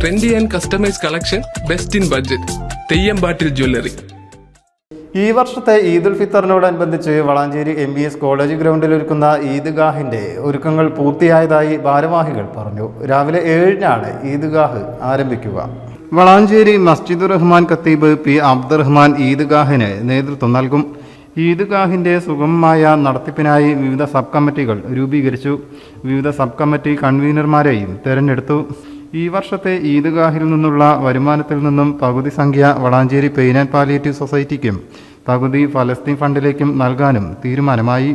Trendy and customise collection best in budget Theyyampattil jewellery ഈ വർഷത്തെ ഈദുൽ ഫിത്തറിനോടനുബന്ധിച്ച് Valanchery M B S college ഗ്രൗണ്ടിൽ ഒരുക്കുന്ന ഈദ്ഗാഹിന്റെ ഒരുക്കങ്ങൾ പൂർത്തിയായതായി ഭാരവാഹികൾ പറഞ്ഞു. രാവിലെ ഏഴിനാണ് ഈദ്ഗാഹ് ആരംഭിക്കുക. വളാഞ്ചേരി മസ്ജിദുർ റഹ്മാൻ ഖത്തീബ് പി. അബ്ദുറഹ്മാൻ ഈദ്ഗാഹിന് നേതൃത്വം നൽകും. ഈദ്ഗാഹിന്റെ സുഗമമായ നടത്തിപ്പിനായി വിവിധ സബ് കമ്മിറ്റികൾ രൂപീകരിച്ചു. വിവിധ സബ് കമ്മിറ്റി കൺവീനർമാരെയും തെരഞ്ഞെടുത്തു. ഈ വർഷത്തെ ഈദ്ഗാഹിൽ നിന്നുള്ള വരുമാനത്തിൽ നിന്നും പകുതി സംഖ്യ വളാഞ്ചേരി പെയിൻ ആൻഡ് പാലിയേറ്റീവ് സൊസൈറ്റിക്കും പകുതി ഫലസ്തീൻ ഫണ്ടിലേക്കും നൽകാനും തീരുമാനമായി.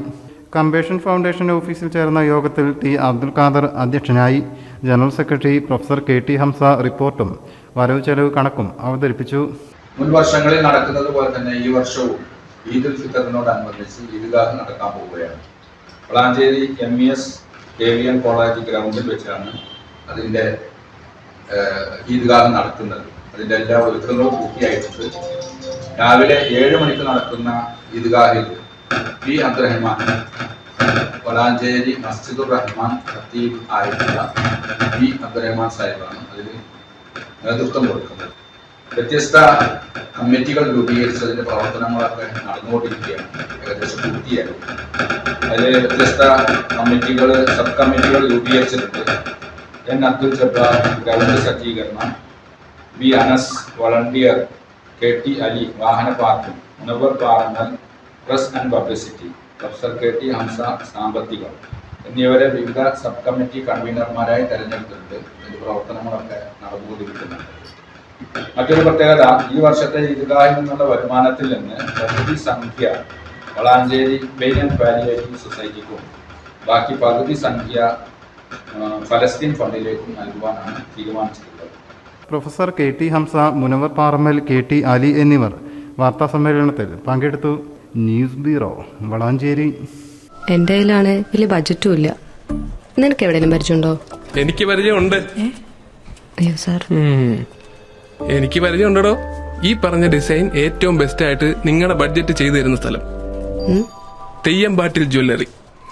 കമ്പേഷൻ ഫൗണ്ടേഷൻ ഓഫീസിൽ ചേർന്ന യോഗത്തിൽ ടി അബ്ദുൽ ഖാദർ അധ്യക്ഷനായി general secretary professor K T Hamsa റിപ്പോർട്ടും വരവ് ചെലവ് കണക്കും അവതരിപ്പിച്ചു. മുൻ വർഷങ്ങളിൽ നടക്കുന്നത് പോലെ തന്നെ ഈ വർഷവും ഈദ് ഉൽ ഫിത്തറിനോടനുബന്ധിച്ച് ഈദ്ഗാഹ് നടക്കാൻ പോവുകയാണ്. Valanchery M E S K V N college ഗ്രൗണ്ടിൽ വെച്ചാണ് അതിന്റെ ഈദ്ഗാഹ് നടത്തുന്നത് അതിന്റെ എല്ലാ ഒരുക്കങ്ങളും പൂർത്തിയായിട്ടുണ്ട്. രാവിലെ ഏഴ് മണിക്ക് നടക്കുന്ന ഈദ്ഗാഹിൽ പി അബ്ദുറഹ്മാൻ കൊലാഞ്ചേരി മസ്ജിദുർ റഹ്മാൻ ഖത്തീബ് ആയിട്ടുള്ള പി അബ്ദുറഹ്മാൻ സാഹിബാണ് അതിൽ നേതൃത്വം കൊടുക്കുന്നത്. വ്യത്യസ്ത കമ്മിറ്റികൾ രൂപീകരിച്ചതിന്റെ പ്രവർത്തനങ്ങളൊക്കെ നടന്നുകൊണ്ടിരിക്കുകയാണ്. ഏകദേശം പൂർത്തിയായി. അതിൽ വ്യത്യസ്ത കമ്മിറ്റികൾ സബ് കമ്മിറ്റികൾ രൂപീകരിച്ചിട്ടുണ്ട്. എൻ അബ്ദുൽ ജബ്ബാർ ഗ്രൗണ്ട് സജ്ജീകരണം V Anas volunteer K T Ali വാഹന parking Munavar Parangal press and publicity professor K T Hamsa സാമ്പത്തികം എന്നിവരെ വിവിധ സബ് കമ്മിറ്റി കൺവീനർമാരായി തെരഞ്ഞെടുത്തിട്ടുണ്ട്. ഇതിന്റെ പ്രവർത്തനങ്ങളൊക്കെ നടന്നുകൊണ്ടിരിക്കുന്നുണ്ട് മറ്റൊരു പ്രത്യേകത ഈ വർഷത്തെ ഈദ്ഗാഹിൽ നിന്നുള്ള വരുമാനത്തിൽ നിന്ന് പകുതി സംഖ്യ വളാഞ്ചേരി പെയിൻ ആൻഡ് പാലിയേറ്റീവ് സൊസൈറ്റിക്കും ബാക്കി പകുതി സംഖ്യ ഫലസ്തീൻ ഫണ്ടിലേക്കും നൽകുവാനാണ് തീരുമാനിച്ചിട്ടുള്ളത്. Professor K T Hamsa Munavar Parammal K T Ali എന്നിവർ വാർത്താ സമ്മേളനത്തിൽ പങ്കെടുത്തു. News bureau Valanchery. എന്റെ കയ്യിലാണ് വലിയ ബജറ്റും ഇല്ല. നിനക്ക് എവിടെയും പരിചയമുണ്ടോ? എനിക്ക് പരിചയമുണ്ട്. അയ്യോ സാർ എനിക്ക് പരിചയമുണ്ടോ ഈ പറഞ്ഞ ഡിസൈൻ ഏറ്റവും ബെസ്റ്റ് ആയിട്ട് നിങ്ങളുടെ ബഡ്ജറ്റ് ചെയ്തു തരുന്ന സ്ഥലം Theyyampattil jewellery